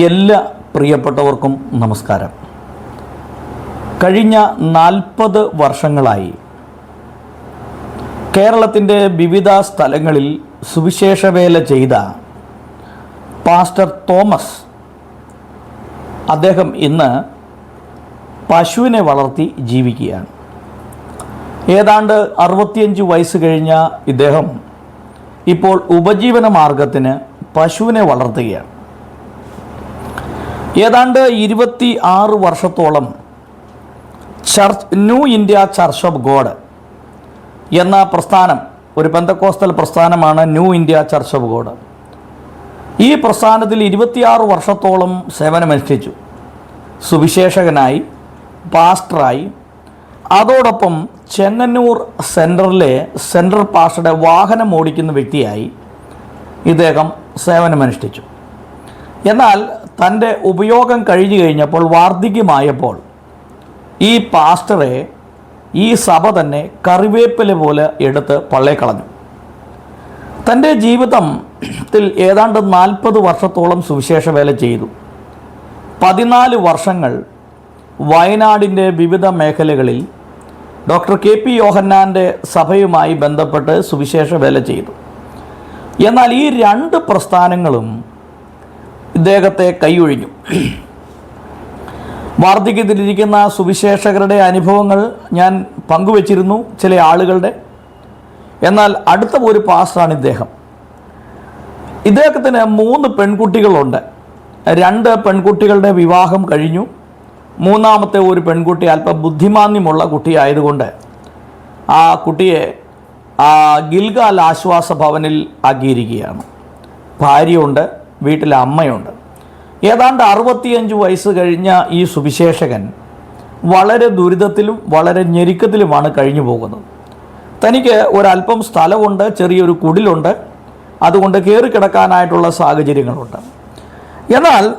എല്ലാ പ്രിയപ്പെട്ടവർക്കും നമസ്കാരം. കഴിഞ്ഞ നാൽപ്പത് വർഷങ്ങളായി കേരളത്തിന്റെ വിവിധ സ്ഥലങ്ങളിൽ സുവിശേഷവേല ചെയ്ത പാസ്റ്റർ തോമസ് അദ്ദേഹം ഇന്ന് പശുവിനെ വളർത്തി ജീവിക്കുകയാണ്. ഏതാണ്ട് അറുപത്തിയഞ്ച് വയസ്സ് കഴിഞ്ഞ ഇദ്ദേഹം ഇപ്പോൾ ഉപജീവന മാർഗത്തിന് പശുവിനെ വളർത്തുകയാണ്. ഏതാണ്ട് ഇരുപത്തി ആറ് വർഷത്തോളം church New India Church of God എന്ന പ്രസ്ഥാനം ഒരു പെന്തക്കോസ്റ്റൽ പ്രസ്ഥാനമാണ് New India Church of God. ഈ പ്രസ്ഥാനത്തിൽ ഇരുപത്തിയാറ് വർഷത്തോളം സേവനമനുഷ്ഠിച്ചു. സുവിശേഷകനായി പാസ്റ്ററായി. അതോടൊപ്പം ചെങ്ങന്നൂർ സെന്ററിലെ സെൻട്രൽ പാസ്റ്ററുടെ വാഹനം ഓടിക്കുന്ന വ്യക്തിയായി ഇദ്ദേഹം സേവനമനുഷ്ഠിച്ചു. എന്നാൽ തന്റെ ഉപയോഗം കഴിഞ്ഞു കഴിഞ്ഞപ്പോൾ വാർദ്ധക്യമായപ്പോൾ ഈ പാസ്റ്ററെ ഈ സഭ തന്നെ കറിവേപ്പില പോലെ എടുത്ത് പള്ളേക്കളഞ്ഞു തന്റെ ജീവിതത്തിൽ ഏതാണ്ട് നാൽപ്പത് വർഷത്തോളം സുവിശേഷ വേല ചെയ്തു. പതിനാല് വർഷങ്ങൾ വയനാടിന്റെ വിവിധ മേഖലകളിൽ ഡോക്ടർ കെ പി യോഹന്നാന്റെ സഭയുമായി ബന്ധപ്പെട്ട് സുവിശേഷ വേല ചെയ്തു. എന്നാൽ ഈ രണ്ട് പ്രസ്ഥാനങ്ങളും ഇദ്ദേഹത്തെ കൈയൊഴിഞ്ഞു. വാർദ്ധക്യത്തിലിരിക്കുന്ന സുവിശേഷകരുടെ അനുഭവങ്ങൾ ഞാൻ പങ്കുവച്ചിരുന്നു ചില ആളുകളുടെ. എന്നാൽ അടുത്ത ഒരു പാസ്റ്ററാണ് ഇദ്ദേഹം. ഇദ്ദേഹത്തിന് മൂന്ന് പെൺകുട്ടികളുണ്ട്. രണ്ട് പെൺകുട്ടികളുടെ വിവാഹം കഴിഞ്ഞു. മൂന്നാമത്തെ ഒരു പെൺകുട്ടി അല്പം ബുദ്ധിമാന്യമുള്ള കുട്ടിയായതുകൊണ്ട് ആ കുട്ടിയെ ഗിൽഗാൽ ആശ്വാസ ഭവനിൽ ആക്കിയിരിക്കുകയാണ്. ഭാര്യയുണ്ട്. വീട്ടിൽ അമ്മയുണ്ട്. ഏതാണ്ട് അറുപത്തിയഞ്ച് വയസ്സ് കഴിഞ്ഞ ഈ സുവിശേഷകൻ വളരെ ദുരിതത്തിലും വളരെ ഞെരുക്കത്തിലുമാണ് കഴിഞ്ഞു പോകുന്നത്. തനിക്ക് ഒരല്പം സ്ഥലമുണ്ട് ചെറിയൊരു കുടിലുണ്ട്. അതുകൊണ്ട് കയറി കിടക്കാനായിട്ടുള്ള സാഹചര്യങ്ങളുണ്ട്. എന്നാൽ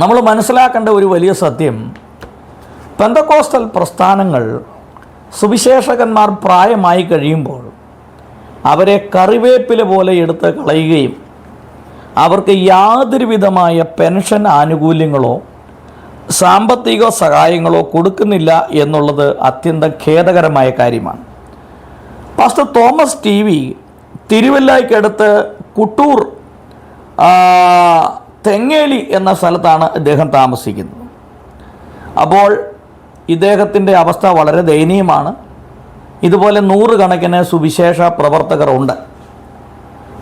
നമ്മൾ മനസ്സിലാക്കേണ്ട ഒരു വലിയ സത്യം പെന്തക്കോസ്റ്റൽ പ്രസ്ഥാനങ്ങൾ സുവിശേഷകന്മാർ പ്രായമായി കഴിയുമ്പോൾ അവരെ കറിവേപ്പില പോലെ എടുത്ത് കളയുകയും അവർക്ക് യാതൊരു വിധമായ പെൻഷൻ ആനുകൂല്യങ്ങളോ സാമ്പത്തിക സഹായങ്ങളോ കൊടുക്കുന്നില്ല എന്നുള്ളത് അത്യന്തം ഖേദകരമായ കാര്യമാണ്. പാസ്റ്റർ തോമസ് ടി വി തിരുവല്ലായ്ക്കടുത്ത് കുട്ടൂർ തെങ്ങേലി എന്ന സ്ഥലത്താണ് ഇദ്ദേഹം താമസിക്കുന്നത്. അപ്പോൾ ഇദ്ദേഹത്തിന്റെ അവസ്ഥ വളരെ ദയനീയമാണ്. ഇതുപോലെ നൂറുകണക്കിന് സുവിശേഷ പ്രവർത്തകർ ഉണ്ട്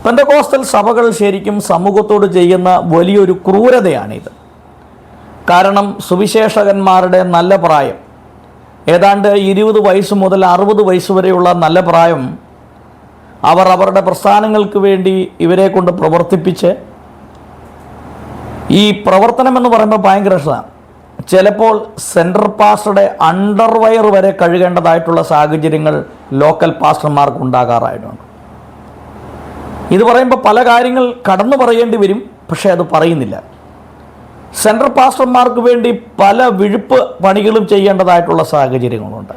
പെന്തകോസ്റ്റൽ സഭകൾ ശരിക്കും സമൂഹത്തോട് ചെയ്യുന്ന വലിയൊരു ക്രൂരതയാണിത്. കാരണം സുവിശേഷകന്മാരുടെ നല്ല പ്രായം ഏതാണ്ട് ഇരുപത് വയസ്സ് മുതൽ അറുപത് വയസ്സ് വരെയുള്ള നല്ല പ്രായം അവർ അവരുടെ പ്രസ്ഥാനങ്ങൾക്ക് വേണ്ടി ഇവരെ കൊണ്ട് പ്രവർത്തിപ്പിച്ച് ഈ പ്രവർത്തനം എന്ന് പറയുമ്പോൾ ഭയങ്കര ചിലപ്പോൾ സെൻട്രൽ പാസ്റ്ററുടെ അണ്ടർവയർ വരെ കഴുകേണ്ടതായിട്ടുള്ള സാഹചര്യങ്ങൾ ലോക്കൽ പാസ്റ്റർമാർക്ക് ഉണ്ടാകാറായിട്ടുണ്ട്. ഇത് പറയുമ്പോൾ പല കാര്യങ്ങൾ കടന്നു പറയേണ്ടി വരും പക്ഷേ അത് പറയുന്നില്ല. സെൻട്രൽ പാസ്റ്റർമാർക്ക് വേണ്ടി പല വിഴുപ്പ് പണികളും ചെയ്യേണ്ടതായിട്ടുള്ള സാഹചര്യങ്ങളുണ്ട്.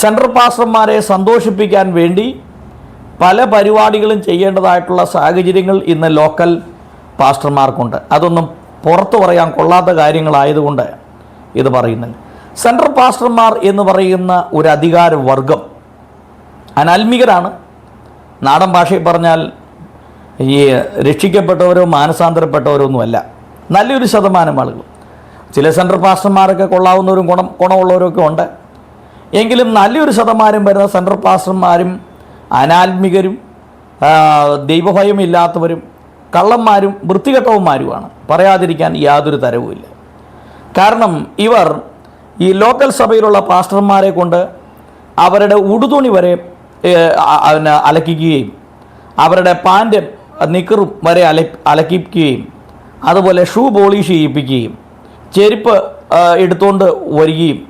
സെൻട്രൽ പാസ്റ്റർമാരെ സന്തോഷിപ്പിക്കാൻ വേണ്ടി പല പരിപാടികളും ചെയ്യേണ്ടതായിട്ടുള്ള സാഹചര്യങ്ങൾ ഇന്ന് ലോക്കൽ പാസ്റ്റർമാർക്കുണ്ട്. അതൊന്നും പുറത്തു പറയാൻ കൊള്ളാത്ത കാര്യങ്ങളായതുകൊണ്ട് ഇത് പറയുന്നത് സെൻട്രൽ പാസ്റ്റർമാർ എന്ന് പറയുന്ന ഒരു അധികാര വർഗം അനാത്മികരാണ് നാടൻ ഭാഷയിൽ പറഞ്ഞാൽ ഈ രക്ഷിക്കപ്പെട്ടവരോ മാനസാന്തരപ്പെട്ടവരോ ഒന്നുമല്ല നല്ലൊരു ശതമാനം ആളുകൾ. ചില സെൻട്രൽ പാസ്റ്റർമാരൊക്കെ കൊള്ളാവുന്നവരും ഗുണം ഗുണമുള്ളവരൊക്കെ ഉണ്ട്. എങ്കിലും നല്ലൊരു ശതമാനം വരുന്ന സെൻട്രൽ പാസ്റ്റർമാരും അനാത്മികരും ദൈവഭയം ദൈവഭയമില്ലാത്തവരും കള്ളന്മാരും വൃത്തികെട്ടവന്മാരുമാണ്. പറയാതിരിക്കാൻ യാതൊരു തരവുമില്ല കാരണം ഇവർ ഈ ലോക്കൽ സഭയിലുള്ള പാസ്റ്റർമാരെ കൊണ്ട് അവരുടെ ഉടുതുണി വരെ അലക്കിക്കുകയും അവരുടെ പാന്റും നിക്കറും വരെ അല അലക്കിക്കുകയും അതുപോലെ ഷൂ പോളിഷ് ചെയ്യിപ്പിക്കുകയും ചെരുപ്പ് എടുത്തുകൊണ്ട് വരികയും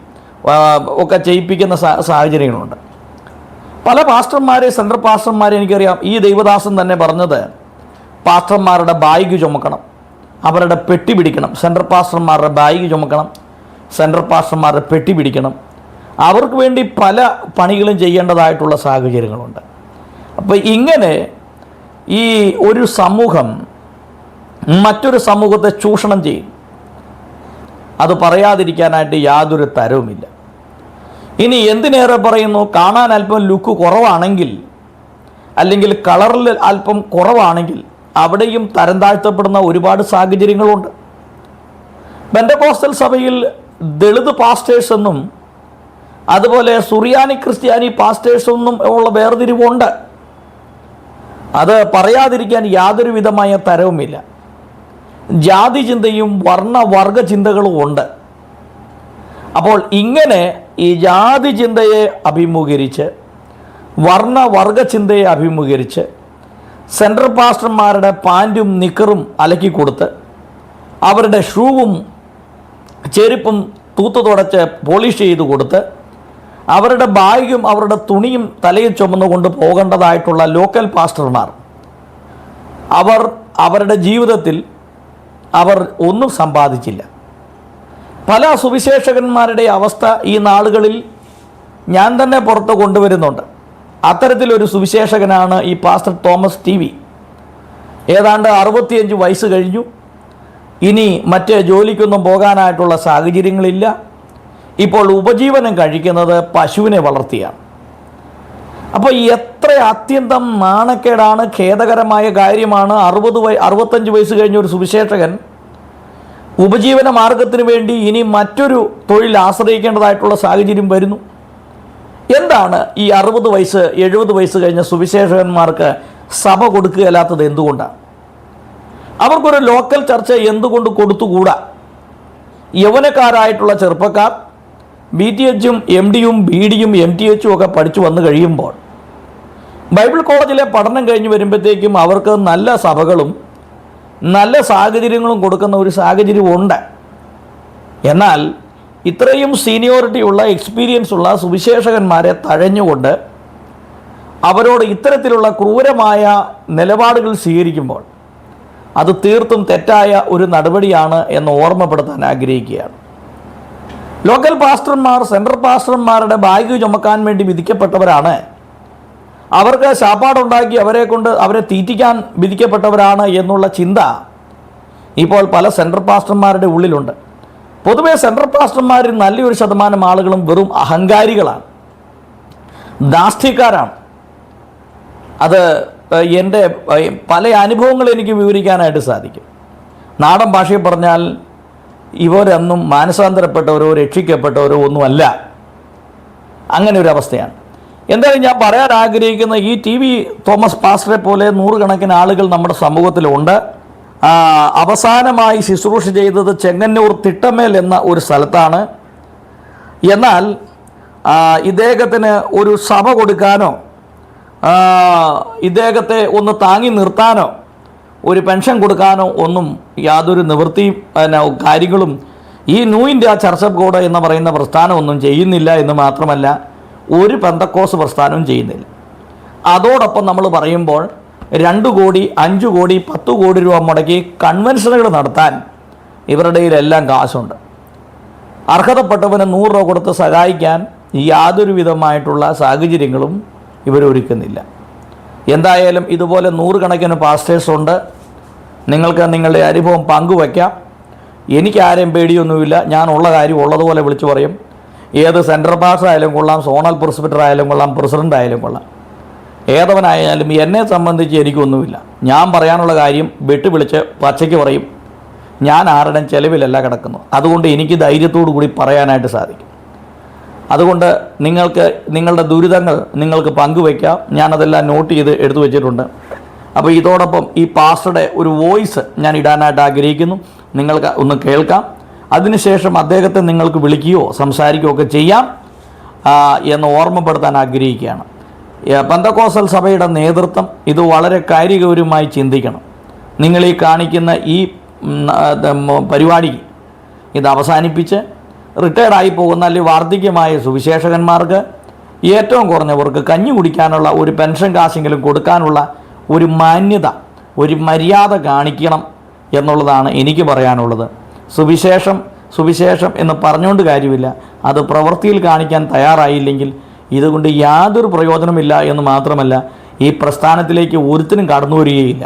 ഒക്കെ ചെയ്യിപ്പിക്കുന്ന സാഹചര്യങ്ങളുണ്ട്. പല പാസ്റ്റർമാരെ സെൻട്രൽ പാസ്റ്റർമാരെ എനിക്കറിയാം ഈ ദൈവദാസൻ തന്നെ പറഞ്ഞത് പാസ്റ്റർമാരുടെ ബാഗ് ചുമക്കണം അവരുടെ പെട്ടി പിടിക്കണം സെൻട്രൽ പാസ്റ്റർമാരുടെ ബാഗ് ചുമക്കണം സെൻട്രൽ പാസ്റ്റർമാരുടെ പെട്ടി പിടിക്കണം അവർക്ക് വേണ്ടി പല പണികളും ചെയ്യേണ്ടതായിട്ടുള്ള സാഹചര്യങ്ങളുണ്ട്. അപ്പോൾ ഇങ്ങനെ ഈ ഒരു സമൂഹം മറ്റൊരു സമൂഹത്തെ ചൂഷണം ചെയ്യും. അത് പറയാതിരിക്കാനായിട്ട് യാതൊരു തരവുമില്ല. ഇനി എന്തിനേറെ പറയുന്നു? കാണാൻ അല്പം ലുക്ക് കുറവാണെങ്കിൽ അല്ലെങ്കിൽ കളറിൽ അല്പം കുറവാണെങ്കിൽ അവിടെയും തരം താഴ്ത്തപ്പെടുന്ന ഒരുപാട് സാഹചര്യങ്ങളുണ്ട്. ബെൻഡകോസ്റ്റൽ സഭയിൽ ദളിത് പാസ്റ്റേഴ്സ് എന്നും അതുപോലെ സുറിയാനി ക്രിസ്ത്യാനി പാസ്റ്റേഴ്സൊന്നും ഉള്ള വേർതിരിവുണ്ട്. അത് പറയാതിരിക്കാൻ യാതൊരു വിധമായ തരവുമില്ല. ജാതി ചിന്തയും വർണവർഗ ചിന്തകളും ഉണ്ട്. അപ്പോൾ ഇങ്ങനെ ഈ ജാതി ചിന്തയെ അഭിമുഖീകരിച്ച് വർണവർഗ ചിന്തയെ അഭിമുഖീകരിച്ച് സെൻട്രൽ പാസ്റ്റർമാരുടെ പാന്റും നിക്കറും അലക്കി കൊടുത്ത് അവരുടെ ഷൂവും ചെരുപ്പും തൂത്തു തുടച്ച് പോളിഷ് ചെയ്ത് കൊടുത്ത് അവരുടെ ബാഗും അവരുടെ തുണിയും തലയിൽ ചുമന്നുകൊണ്ട് പോകേണ്ടതായിട്ടുള്ള ലോക്കൽ പാസ്റ്റർമാർ അവർ അവരുടെ ജീവിതത്തിൽ അവർ ഒന്നും സമ്പാദിച്ചില്ല. പല സുവിശേഷകന്മാരുടെ അവസ്ഥ ഈ നാളുകളിൽ ഞാൻ തന്നെ പുറത്ത് കൊണ്ടുവരുന്നുണ്ട്. അത്തരത്തിലൊരു സുവിശേഷകനാണ് ഈ പാസ്റ്റർ തോമസ് ടി വി ഏതാണ്ട് അറുപത്തിയഞ്ച് വയസ്സ് കഴിഞ്ഞു. ഇനി മറ്റേ ജോലിക്കൊന്നും പോകാനായിട്ടുള്ള സാഹചര്യങ്ങളില്ല. ഇപ്പോൾ ഉപജീവനം കഴിക്കുന്നത് പശുവിനെ വളർത്തിയാണ് അപ്പോൾ എത്ര അത്യന്തം നാണക്കേടാണ് ഖേദകരമായ കാര്യമാണ് അറുപത് വയ അറുപത്തഞ്ച് വയസ്സ് കഴിഞ്ഞ ഒരു സുവിശേഷകൻ ഉപജീവന മാർഗത്തിന് വേണ്ടി ഇനി മറ്റൊരു തൊഴിൽ ആശ്രയിക്കേണ്ടതായിട്ടുള്ള സാഹചര്യം വരുന്നു. എന്താണ് ഈ അറുപത് വയസ്സ് എഴുപത് വയസ്സ് കഴിഞ്ഞ സുവിശേഷകന്മാർക്ക് സഭ കൊടുക്കുകയല്ലാത്തത് എന്തുകൊണ്ടാണ്? അവർക്കൊരു ലോക്കൽ ചർച്ച എന്തുകൊണ്ട് കൊടുത്തുകൂടാ? യൗവനക്കാരായിട്ടുള്ള ചെറുപ്പക്കാർ ബി ടി എച്ചും എം ഡിയും ബി ഡിയും എം ടി എച്ചും ഒക്കെ പഠിച്ചു വന്നു കഴിയുമ്പോൾ ബൈബിൾ കോളേജിലെ പഠനം കഴിഞ്ഞ് വരുമ്പോഴത്തേക്കും അവർക്ക് നല്ല സഭകളും നല്ല സാഹചര്യങ്ങളും കൊടുക്കുന്ന ഒരു സാഹചര്യമുണ്ട് എന്നാൽ ഇത്രയും സീനിയോറിറ്റി ഉള്ള എക്സ്പീരിയൻസ് ഉള്ള സുവിശേഷകന്മാരെ തഴഞ്ഞുകൊണ്ട് അവരോട് ഇത്തരത്തിലുള്ള ക്രൂരമായ നിലപാടുകൾ സ്വീകരിക്കുമ്പോൾ അത് തീർത്തും തെറ്റായ ഒരു നടപടിയാണ് എന്ന് ഓർമ്മപ്പെടുത്താൻ ആഗ്രഹിക്കുകയാണ്. ലോക്കൽ പാസ്റ്റർമാർ സെൻട്രൽ പാസ്റ്റർമാരുടെ ബാഗ് ചുമക്കാൻ വേണ്ടി വിധിക്കപ്പെട്ടവരാണ്. അവർക്ക് ശാപ്പാടുണ്ടാക്കി അവരെ കൊണ്ട് അവരെ തീറ്റിക്കാൻ വിധിക്കപ്പെട്ടവരാണ് എന്നുള്ള ചിന്ത ഇപ്പോൾ പല സെൻട്രൽ പാസ്റ്റർമാരുടെ ഉള്ളിലുണ്ട്. പൊതുവേ സെൻട്രൽ പാസ്റ്റർമാരിൽ നല്ലൊരു ശതമാനം ആളുകളും വെറും അഹങ്കാരികളാണ്. ദാഷ്ട്യക്കാരാണ് അത് എന്റെ പല അനുഭവങ്ങൾ എനിക്ക് വിവരിക്കാനായിട്ട് സാധിക്കും. നാടൻ ഭാഷയിൽ പറഞ്ഞാൽ ഇവരൊന്നും മാനസാന്തരപ്പെട്ടവരോ രക്ഷിക്കപ്പെട്ടവരോ ഒന്നുമല്ല. അങ്ങനെ ഒരു അവസ്ഥയാണ് എന്തായാലും ഞാൻ പറയാൻ ആഗ്രഹിക്കുന്ന ഈ ടി വി തോമസ് പാസ്റ്ററെ പോലെ നൂറുകണക്കിന് ആളുകൾ നമ്മുടെ സമൂഹത്തിലുണ്ട്. അവസാനമായി ശുശ്രൂഷ ചെയ്തത് ചെങ്ങന്നൂർ തിട്ടമേൽ എന്ന ഒരു സ്ഥലത്താണ്. എന്നാൽ ഇദ്ദേഹത്തിന് ഒരു സഭ കൊടുക്കാനോ ഇദ്ദേഹത്തെ ഒന്ന് താങ്ങി നിർത്താനോ ഒരു പെൻഷൻ കൊടുക്കാനോ ഒന്നും യാതൊരു നിവൃത്തി പിന്നെ കാര്യങ്ങളും ഈ ന്യൂ ഇന്ത്യ ചർച്ച ഗോഡ് എന്ന് പറയുന്ന പ്രസ്ഥാനമൊന്നും ചെയ്യുന്നില്ല എന്ന് മാത്രമല്ല ഒരു പെന്തക്കോസ് പ്രസ്ഥാനവും ചെയ്യുന്നില്ല. അതോടൊപ്പം നമ്മൾ പറയുമ്പോൾ രണ്ട് കോടി അഞ്ച് കോടി പത്ത് കോടി രൂപ മുടക്കി കൺവെൻഷനുകൾ നടത്താൻ ഇവരുടെ കയ്യിലെല്ലാം കാശുണ്ട്. അർഹതപ്പെട്ടവന് നൂറ് രൂപ കൊടുത്ത് സഹായിക്കാൻ യാതൊരു വിധമായിട്ടുള്ള സാഹചര്യങ്ങളും ഇവരൊരുക്കുന്നില്ല. എന്തായാലും ഇതുപോലെ നൂറുകണക്കിന് പാസ്റ്റേഴ്സുണ്ട് നിങ്ങൾക്ക് നിങ്ങളുടെ അനുഭവം പങ്കുവയ്ക്കാം. എനിക്കാരെയും പേടിയൊന്നുമില്ല. ഞാൻ ഉള്ള കാര്യം ഉള്ളതുപോലെ വിളിച്ചു പറയും. ഏത് സെൻട്രൽ പാസ്റ്റർ ആയാലും കൊള്ളാം സോണൽ പ്രിൻസിപ്പറ്റർ ആയാലും കൊള്ളാം പ്രസിഡന്റ് ആയാലും കൊള്ളാം. ഏതവനായാലും എന്നെ സംബന്ധിച്ച് എനിക്കൊന്നുമില്ല. ഞാൻ പറയാനുള്ള കാര്യം വിട്ടുവിളിച്ച് പച്ചയ്ക്ക് പറയും. ഞാൻ ആരുടെയും ചെലവിലല്ല കിടക്കുന്നു അതുകൊണ്ട് എനിക്ക് ധൈര്യത്തോടു കൂടി പറയാനായിട്ട് സാധിക്കും. അതുകൊണ്ട് നിങ്ങൾക്ക് നിങ്ങളുടെ ദുരിതങ്ങൾ നിങ്ങൾക്ക് പങ്കുവയ്ക്കാം. ഞാനതെല്ലാം നോട്ട് ചെയ്ത് എടുത്തു വെച്ചിട്ടുണ്ട്. അപ്പോൾ ഇതോടൊപ്പം ഈ പാസ്റ്ററുടെ ഒരു വോയിസ് ഞാൻ ഇടാനായിട്ട് ആഗ്രഹിക്കുന്നു. നിങ്ങൾക്ക് ഒന്ന് കേൾക്കാം. അതിനുശേഷം അദ്ദേഹത്തെ നിങ്ങൾക്ക് വിളിക്കുകയോ സംസാരിക്കുകയോ ഒക്കെ ചെയ്യാം എന്ന് ഓർമ്മപ്പെടുത്താൻ ആഗ്രഹിക്കുകയാണ്. പന്തക്കോസൽ സഭയുടെ നേതൃത്വം ഇത് വളരെ കാര്യഗൗരവമായി ചിന്തിക്കണം. നിങ്ങൾ ഈ കാണിക്കുന്ന ഈ പരിപാടി ഇത് അവസാനിപ്പിച്ച് റിട്ടയർഡായി പോകുന്ന അല്ലെങ്കിൽ വാർദ്ധക്യമായ സുവിശേഷകന്മാർക്ക് ഏറ്റവും കുറഞ്ഞവർക്ക് കഞ്ഞി കുടിക്കാനുള്ള ഒരു പെൻഷൻ കാശെങ്കിലും കൊടുക്കാനുള്ള ഒരു മാന്യത ഒരു മര്യാദ കാണിക്കണം എന്നുള്ളതാണ് എനിക്ക് പറയാനുള്ളത്. സുവിശേഷം സുവിശേഷം എന്ന് പറഞ്ഞുകൊണ്ട് കാര്യമില്ല. അത് പ്രവൃത്തിയിൽ കാണിക്കാൻ തയ്യാറായില്ലെങ്കിൽ ഇതുകൊണ്ട് യാതൊരു പ്രയോജനമില്ല എന്ന് മാത്രമല്ല ഈ പ്രസ്ഥാനത്തിലേക്ക് ഒരുത്തിനും കടന്നു വരികയില്ല.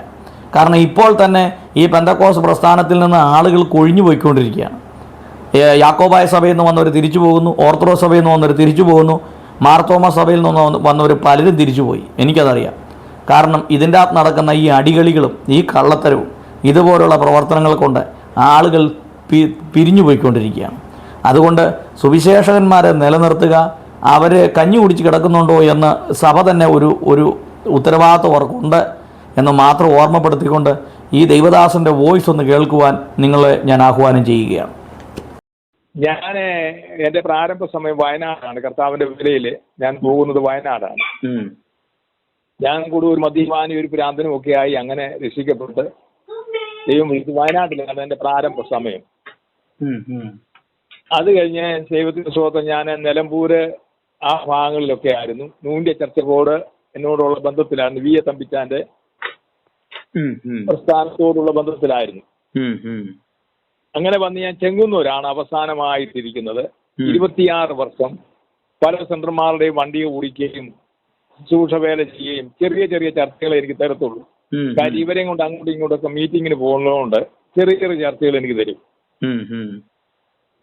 കാരണം ഇപ്പോൾ തന്നെ ഈ പെന്തക്കോസ് പ്രസ്ഥാനത്തിൽ നിന്ന് ആളുകൾ കൊഴിഞ്ഞു പോയിക്കൊണ്ടിരിക്കുകയാണ്. യാക്കോബായ സഭയിൽ നിന്ന് വന്നവർ തിരിച്ചു പോകുന്നു. ഓർത്തഡോക്സ് സഭയിൽ നിന്ന് വന്നവർ തിരിച്ചു പോകുന്നു. മാർത്തോമ സഭയിൽ നിന്ന് വന്നവർ പലരും തിരിച്ചു പോയി. എനിക്കതറിയാം. കാരണം ഇതിന്റെ അകത്ത് നടക്കുന്ന ഈ അടികളികളും ഈ കള്ളത്തരവും ഇതുപോലുള്ള പ്രവർത്തനങ്ങൾ കൊണ്ട് ആളുകൾ പി പിരിഞ്ഞു പോയിക്കൊണ്ടിരിക്കുകയാണ്. അതുകൊണ്ട് സുവിശേഷകന്മാരെ നിലനിർത്തുക അവർ കഞ്ഞി കുടിച്ച് കിടക്കുന്നുണ്ടോ എന്ന് സഭ തന്നെ ഒരു ഒരു ഉത്തരവാദിത്വം അവർക്കുണ്ട് എന്ന് മാത്രം ഓർമ്മപ്പെടുത്തിക്കൊണ്ട് ഈ ദൈവദാസന്റെ വോയിസ് ഒന്ന് കേൾക്കുവാൻ നിങ്ങളെ ഞാൻ ആഹ്വാനം ചെയ്യുകയാണ്. ഞാൻ എന്റെ പ്രാരംഭ സമയം വയനാടാണ്. കർത്താവിന്റെ വിലയിൽ ഞാൻ പോകുന്നത് വയനാടാണ്. ഞാൻ കൂടെ ഒരു മദ്യപാനി ഒരു പ്രാന്തനും ഒക്കെ ആയി അങ്ങനെ രക്ഷിക്കപ്പെട്ട് ദൈവം വിളിച്ച് വയനാട്ടിലാണ് എന്റെ പ്രാരംഭ സമയം. അത് കഴിഞ്ഞ് ദൈവത്തിന്റെ സ്വത്തം ഞാൻ നിലമ്പൂര് ആ ഭാഗങ്ങളിലൊക്കെ ആയിരുന്നു. നൂന്റെ ചർച്ചകോട് എന്നോടുള്ള ബന്ധത്തിലായിരുന്നു. V A തമ്പിച്ചാന്റെ. പ്രസ്ഥാനത്തോടുള്ള ബന്ധത്തിലായിരുന്നു. അങ്ങനെ വന്ന് ഞാൻ ചെങ്ങന്നൂരാണ് അവസാനമായിട്ടിരിക്കുന്നത്. ഇരുപത്തിയാറ് വർഷം പല സെന്റർമാരുടെയും വണ്ടി ഓടിക്കുകയും ശുശ്രൂഷവേല ചെയ്യുകയും ചെറിയ ചെറിയ ചർച്ചകൾ എനിക്ക് തരത്തുള്ളൂ. കാര്യം ഇവരെയും കൊണ്ട് അങ്ങോട്ടും ഇങ്ങോട്ടൊക്കെ മീറ്റിങ്ങിന് പോകുന്നതുകൊണ്ട് ചെറിയ ചെറിയ ചർച്ചകൾ എനിക്ക് തരും.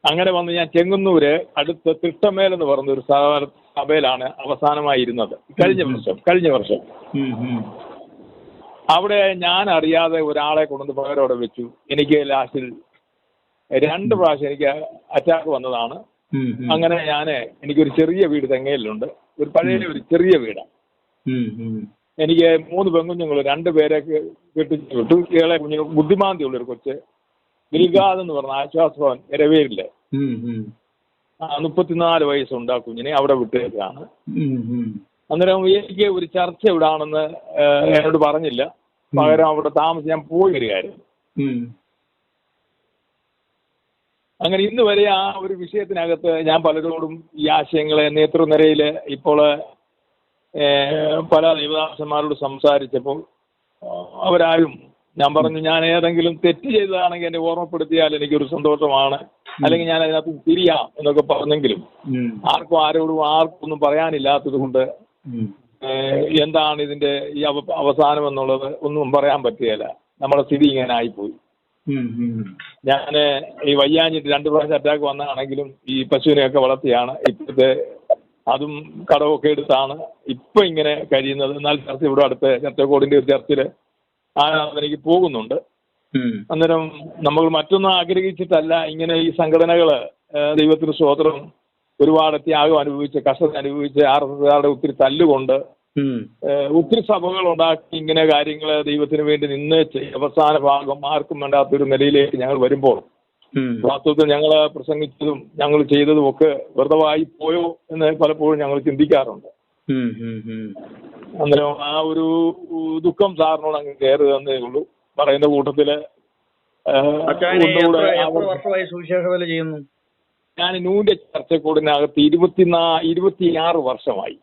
അങ്ങനെ വന്ന് ഞാൻ ചെങ്ങുന്നൂര് അടുത്ത തിട്ടമേൽ എന്ന് പറഞ്ഞ ഒരു സഭ- സഭയിലാണ് അവസാനമായി ഇരുന്നത് കഴിഞ്ഞ വർഷം കഴിഞ്ഞ വർഷം. അവിടെ ഞാൻ അറിയാതെ ഒരാളെ കൊണ്ടുവന്ന് പകരം വെച്ചു. എനിക്ക് ലാസ്റ്റിൽ രണ്ട് പ്രാവശ്യം എനിക്ക് അറ്റാക്ക് വന്നതാണ്. അങ്ങനെ ഞാൻ എനിക്കൊരു ചെറിയ വീട് തെങ്ങയിലുണ്ട്. ഒരു പഴയ ഒരു ചെറിയ വീടാണ്. എനിക്ക് മൂന്ന് പെൺകുഞ്ഞുങ്ങൾ രണ്ട് പേരെ കെട്ടിച്ചു വിട്ടു. ഇളയ കുഞ്ഞു ബുദ്ധിമാന്തി ഉള്ളൊരു കൊച്ച്. ഗിൽഗാദ് എന്ന് പറഞ്ഞ ആശ്വാസഭവൻ ഇരവേരിൽ മുപ്പത്തിനാല് വയസ്സുണ്ട് ആ കുഞ്ഞിനെ അവിടെ വിട്ടേക്കാണ്. അന്നേരം എനിക്ക് ഒരു ചർച്ച ഇവിടാണെന്ന് എന്നോട് പറഞ്ഞില്ല. പകരം അവിടെ താമസിച്ച് ഞാൻ പോയി വരികയായിരുന്നു. അങ്ങനെ ഇന്ന് വരെ ആ ഒരു വിഷയത്തിനകത്ത് ഞാൻ പലരോടും ഈ ആശയങ്ങളെ നേതൃനിരയിൽ ഇപ്പോൾ പല ദൈവദാസന്മാരോട് സംസാരിച്ചപ്പോൾ അവരാരും ഞാൻ പറഞ്ഞു ഞാൻ ഏതെങ്കിലും തെറ്റ് ചെയ്തതാണെങ്കിൽ എന്നെ ഓർമ്മപ്പെടുത്തിയാൽ എനിക്കൊരു സന്തോഷമാണ്. അല്ലെങ്കിൽ ഞാൻ അതിനകത്ത് തിരിയാം എന്നൊക്കെ പറഞ്ഞെങ്കിലും ആർക്കും ആരോടും ആർക്കും ഒന്നും പറയാനില്ലാത്തത് കൊണ്ട് എന്താണ് ഇതിന്റെ ഈ അവസാനം എന്നുള്ളത് ഒന്നും പറയാൻ പറ്റുകയില്ല. നമ്മുടെ സ്ഥിതി ഇങ്ങനെ ആയിപ്പോയി. ഞാൻ ഈ വയ്യാഞ്ഞിട്ട് രണ്ട് പ്രാവശ്യം അറ്റാക്ക് വന്നതാണെങ്കിലും ഈ പശുവിനെയൊക്കെ വളർത്തിയാണ്. ഇപ്പോഴത്തെ അതും കടമൊക്കെ എടുത്താണ് ഇപ്പൊ ഇങ്ങനെ കഴിയുന്നത്. എന്നാൽ ചർച്ച ഇവിടെ അടുത്ത് ചർച്ചക്കോടിന്റെ ഒരു ചർച്ചിൽ ആരാധനയ്ക്ക് പോകുന്നുണ്ട്. അന്നേരം നമ്മൾ മറ്റൊന്നും ആഗ്രഹിച്ചിട്ടല്ല ഇങ്ങനെ ഈ സംഘടനകൾ ദൈവത്തിന് സ്വോത്രം ഒരുപാട് ത്യാഗം അനുഭവിച്ച് കഷ്ടത അനുഭവിച്ച് ആർ എസ് എസ്കാരുടെ ഒത്തിരി തല്ലുകൊണ്ട് ഒത്തിരി സഭകൾ ഉണ്ടാക്കി ഇങ്ങനെ കാര്യങ്ങൾ ദൈവത്തിന് വേണ്ടി നിന്ന് അവസാന ഭാഗം ആർക്കും വേണ്ടാത്തൊരു നിലയിലേക്ക് ഞങ്ങൾ വരുമ്പോൾ. വാസ്തവത്തിൽ ഞങ്ങൾ പ്രസംഗിച്ചതും ഞങ്ങൾ ചെയ്തതും ഒക്കെ വ്രതമായി പോയോ എന്ന് പലപ്പോഴും ഞങ്ങൾ ചിന്തിക്കാറുണ്ട്. അന്നേരം ആ ഒരു ദുഃഖം സാറിനോട് അങ്ങ് കയറുക എന്നേ ഉള്ളൂ പറയുന്ന കൂട്ടത്തിൽ ഞാൻ നൂന്റെ ചർച്ചക്കൂടിനകത്ത് ഇരുപത്തിനാ ഇരുപത്തിയാറ് വർഷമായി.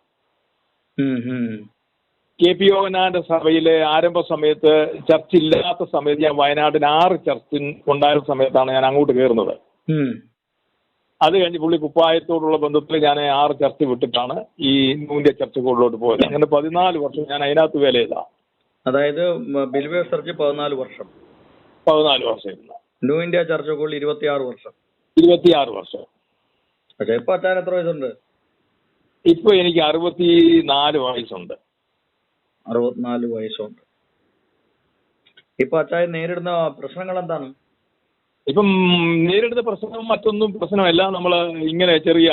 കെ പി യോഗനാന്റെ സഭയിലെ ആരംഭ സമയത്ത് ചർച്ചില്ലാത്ത സമയത്ത് ഞാൻ വയനാട്ടിൽ ആറ് ചർച്ച് ഉണ്ടായിരുന്ന സമയത്താണ് ഞാൻ അങ്ങോട്ട് കയറുന്നത്. അത് കഴിഞ്ഞ് പുള്ളി കുപ്പായത്തോടുള്ള ബന്ധത്തിൽ ഞാൻ ആറ് ചർച്ച് വിട്ടിട്ടാണ് ഈ നൂന്റെ കൂടുതലോട്ട് പോയത്. അങ്ങനെ പതിനാല് വർഷം ഞാൻ അതിനകത്ത് വേല ചെയ്ത. അതായത് ബിൽവേ ചർച്ച് പതിനാല് വർഷം. പതിനാല് വർഷം ഇരുന്ന ന്യൂ ഇന്ത്യ ചർച്ചക്കുള്ളിൽ ഇരുപത്തിയാറ് വർഷം. ഇരുപത്തിയാറ് വർഷം. പക്ഷെ ഇപ്പൊ അച്ഛൻ എത്ര വയസ്സുണ്ട്? ഇപ്പൊ എനിക്ക് അറുപത്തി നാല് വയസ്സുണ്ട് അറുപത്തിനാല് വയസ്സുണ്ട് ഇപ്പൊ അച്ചായ നേരിടുന്ന പ്രശ്നങ്ങൾ എന്താണ് ഇപ്പം നേരിടുന്ന പ്രശ്നം മറ്റൊന്നും പ്രശ്നമല്ല നമ്മൾ ഇങ്ങനെ ചെറിയ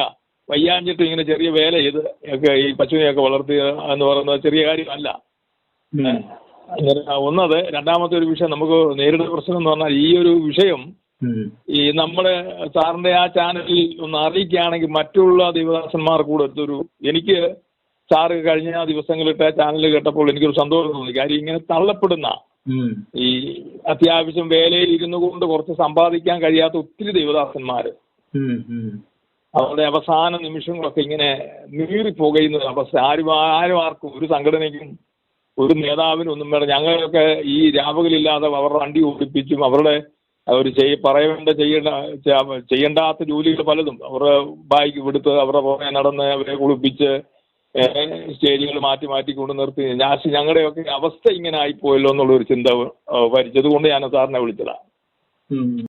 വയ്യാഞ്ഞിട്ട് ഇങ്ങനെ ചെറിയ വേല ചെയ്ത് ഒക്കെ ഈ പശുവിനെയൊക്കെ വളർത്തുക എന്ന് പറയുന്നത് ചെറിയ കാര്യമല്ല. ഒന്നത് രണ്ടാമത്തെ ഒരു വിഷയം നമുക്ക് നേരിടുന്ന പ്രശ്നം എന്ന് പറഞ്ഞാൽ ഈ ഒരു വിഷയം. ഈ നമ്മുടെ സാറിന്റെ ആ ചാനലിൽ ഒന്ന് അറിയിക്കുകയാണെങ്കിൽ മറ്റുള്ള ദേവദാസന്മാർ കൂടെ ഒരു എനിക്ക് സാറ് കഴിഞ്ഞ ദിവസങ്ങളിട്ട് ചാനൽ കേട്ടപ്പോൾ എനിക്കൊരു സന്തോഷം തോന്നി. കാര്യം ഇങ്ങനെ തള്ളപ്പെടുന്ന ഈ അത്യാവശ്യം വേലയിൽ ഇരുന്നു കൊണ്ട് കുറച്ച് സമ്പാദിക്കാൻ കഴിയാത്ത ഒത്തിരി ദൈവദാസന്മാർ. ഉം. അവരുടെ അവസാന നിമിഷങ്ങളൊക്കെ ഇങ്ങനെ നീറി പോകുന്ന അവസ്ഥ. ആരും ആരും ആർക്കും ഒരു സംഘടനയ്ക്കും ഒരു നേതാവിനും ഒന്നും വേണം ഞങ്ങളൊക്കെ ഈ രാവുകളില്ലാതെ അവരുടെ വണ്ടി ഓടിപ്പിച്ചും അവരുടെ അവർ ചെയ്യ പറയേണ്ട ചെയ്യേണ്ട ചെയ്യേണ്ടാത്ത ജോലികൾ പലതും. അവരുടെ ബാഗ് വിടുത്ത് അവരുടെ പുറകെ നടന്ന് അവരെ കുളിപ്പിച്ച് സ്റ്റേജുകൾ മാറ്റി മാറ്റി കൊണ്ട് നിർത്തി. ഞാൻ ഞങ്ങളുടെയൊക്കെ അവസ്ഥ ഇങ്ങനെ ആയിപ്പോയല്ലോ എന്നുള്ളൊരു ചിന്ത വരിച്ചത് കൊണ്ട് ഞാൻ സാറിനെ വിളിച്ചതാണ്